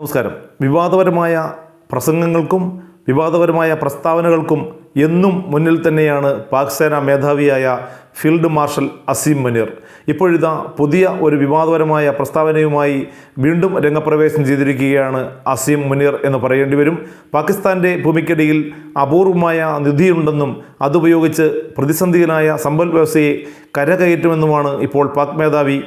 നമസ്കാരം. വിവാദപരമായ പ്രസംഗങ്ങൾക്കും വിവാദപരമായ പ്രസ്താവനകൾക്കും എന്നും മുന്നിൽ തന്നെയാണ് പാക് സേനാ മേധാവിയായ ഫീൽഡ് മാർഷൽ അസീം മുനീർ. ഇപ്പോഴിതാ പുതിയ ഒരു വിവാദപരമായ പ്രസ്താവനയുമായി വീണ്ടും രംഗപ്രവേശം ചെയ്തിരിക്കുകയാണ് അസീം മുനീർ എന്ന് പറയേണ്ടി വരും. പാകിസ്ഥാന്റെ ഭൂമിക്കടിയിൽ അപൂർവമായ നിധിയുണ്ടെന്നും അതുപയോഗിച്ച് പ്രതിസന്ധിയിലായ സമ്പൽ വ്യവസ്ഥയെ കരകയറ്റുമെന്നുമാണ് ഇപ്പോൾ പാക് മേധാവി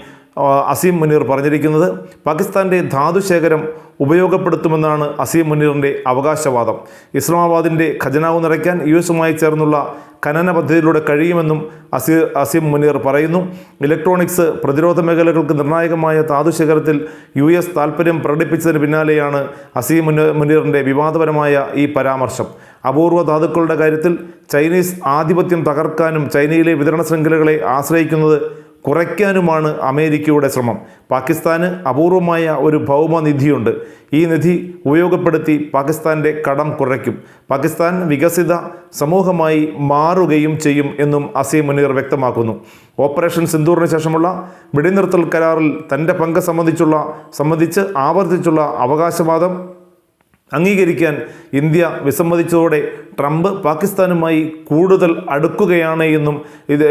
അസീം മുനീർ പറഞ്ഞിരിക്കുന്നത് പാകിസ്ഥാന്റെ ധാതുശേഖരം ഉപയോഗപ്പെടുത്തുമെന്നാണ് അസീം മുനീറിന്റെ അവകാശവാദം. ഇസ്ലാമാബാദിന്റെ ഖജനാവ് നിറയ്ക്കാൻ യു എസുമായി ചേർന്നുള്ള ഖനന പദ്ധതിയിലൂടെ കഴിയുമെന്നും അസീ അസീം മുനീർ പറയുന്നു. ഇലക്ട്രോണിക്സ് പ്രതിരോധ മേഖലകൾക്ക് നിർണായകമായ ധാതുശേഖരത്തിൽ യു എസ് താൽപ്പര്യം പ്രകടിപ്പിച്ചതിന് പിന്നാലെയാണ് അസീം മുന- മുനീറിന്റെ വിവാദപരമായ ഈ പരാമർശം. അപൂർവ ധാതുക്കളുടെ കാര്യത്തിൽ ചൈനീസ് ആധിപത്യം തകർക്കാനും ചൈനയിലെ വിതരണ ശൃംഖലകളെ ആശ്രയിക്കുന്നത് കുറയ്ക്കാനുമാണ് അമേരിക്കയുടെ ശ്രമം. പാകിസ്ഥാന് അപൂർവമായ ഒരു ഭൗമനിധിയുണ്ട്. ഈ നിധി ഉപയോഗപ്പെടുത്തി പാകിസ്ഥാന്റെ കടം കുറയ്ക്കും. പാകിസ്ഥാൻ വികസിത സമൂഹമായി മാറുകയും ചെയ്യും എന്നും അസീം മുനീർ വ്യക്തമാക്കുന്നു. ഓപ്പറേഷൻ സിന്ദൂറിന് ശേഷമുള്ള വെടിനിർത്തൽ കരാറിൽ തന്റെ പങ്ക് സംബന്ധിച്ചുള്ള സംബന്ധിച്ച് ആവർത്തിച്ചുള്ള അവകാശവാദം അംഗീകരിക്കാൻ ഇന്ത്യ വിസമ്മതിച്ചതോടെ ട്രംപ് പാകിസ്ഥാനുമായി കൂടുതൽ അടുക്കുകയാണ് എന്നും ഇത്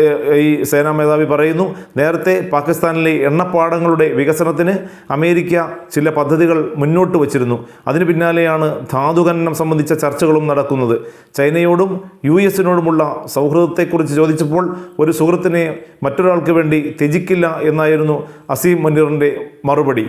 ഈ സേനാ മേധാവി പറയുന്നു. നേരത്തെ പാകിസ്ഥാനിലെ എണ്ണപ്പാടങ്ങളുടെ വികസനത്തിന് അമേരിക്ക ചില പദ്ധതികൾ മുന്നോട്ട് വച്ചിരുന്നു. അതിന് പിന്നാലെയാണ് ധാതുഖനനം സംബന്ധിച്ച ചർച്ചകളും നടക്കുന്നത്. ചൈനയോടും യു എസിനോടുമുള്ള സൗഹൃദത്തെക്കുറിച്ച് ചോദിച്ചപ്പോൾ ഒരു സുഹൃത്തിനെ മറ്റൊരാൾക്ക് വേണ്ടി ത്യജിക്കില്ല എന്നായിരുന്നു അസീം മുനീറിന്റെ മറുപടി.